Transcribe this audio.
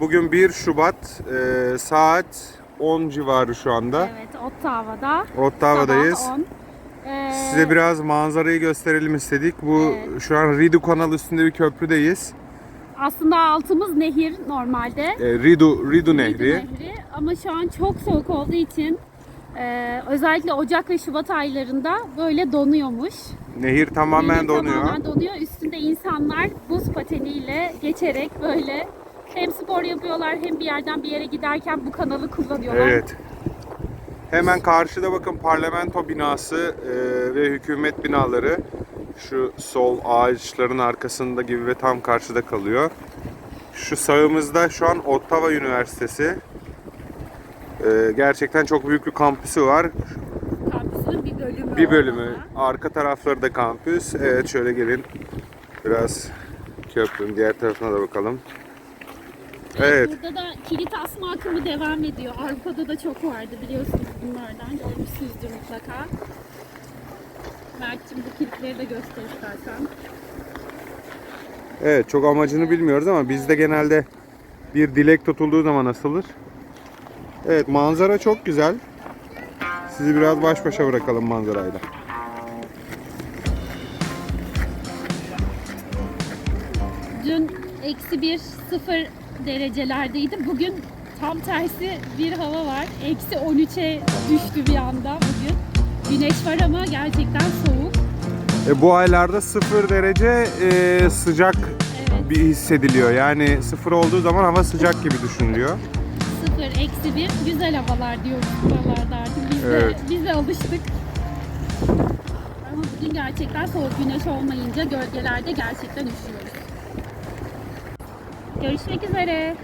bugün 1 Şubat e, saat 10 civarı şu anda. Evet, Ottawa'da. Ottawa'dayız. Sabah 10. Ee, Size biraz manzarayı gösterelim istedik. Bu Evet. şu an Ridu kanalı üstünde bir köprüdeyiz. Aslında altımız nehir normalde. E, Ridu Ridu Nehri. Nehri. Nehri. Ama şu an çok soğuk olduğu için e, özellikle Ocak ve Şubat aylarında böyle donuyormuş. Nehir tamamen Nehir donuyor. Tamamen donuyor. Üstünde insanlar buz pateniyle geçerek böyle hem spor yapıyorlar hem bir yerden bir yere giderken bu kanalı kullanıyorlar. Evet. Hemen karşıda bakın parlamento binası e, ve hükümet binaları. Şu sol ağaçların arkasında gibi ve tam karşıda kalıyor. Şu sağımızda şu an Ottawa Üniversitesi. E, gerçekten çok büyük bir kampüsü var. Kampüsün bir bölümü. Bir bölümü. orada. Arka tarafları da kampüs. Evet şöyle gelin. Biraz köprünün diğer tarafına da bakalım. Evet. Burada da kilit asma akımı devam ediyor. Avrupa'da da çok vardı biliyorsunuz bunlardan. Görmüşsünüzdür mutlaka. Mert'cim bu kilitleri de göster istersen. Evet çok amacını bilmiyoruz ama bizde genelde bir dilek tutulduğu zaman asılır. Evet manzara çok güzel. Sizi biraz baş başa bırakalım manzarayla. Dün eksi bir sıfır derecelerdeydi. Bugün tam tersi bir hava var. Eksi 13'e düştü bir anda bugün. Güneş var ama gerçekten soğuk. E, bu aylarda sıfır derece e, sıcak Evet. bir hissediliyor. Yani sıfır olduğu zaman hava sıcak gibi düşünülüyor. Sıfır, eksi bir. Güzel havalar diyoruz buralarda artık. Biz de, Evet. biz de alıştık. Ama bugün gerçekten soğuk güneş olmayınca gölgelerde gerçekten üşüyoruz. Görüşmek üzere.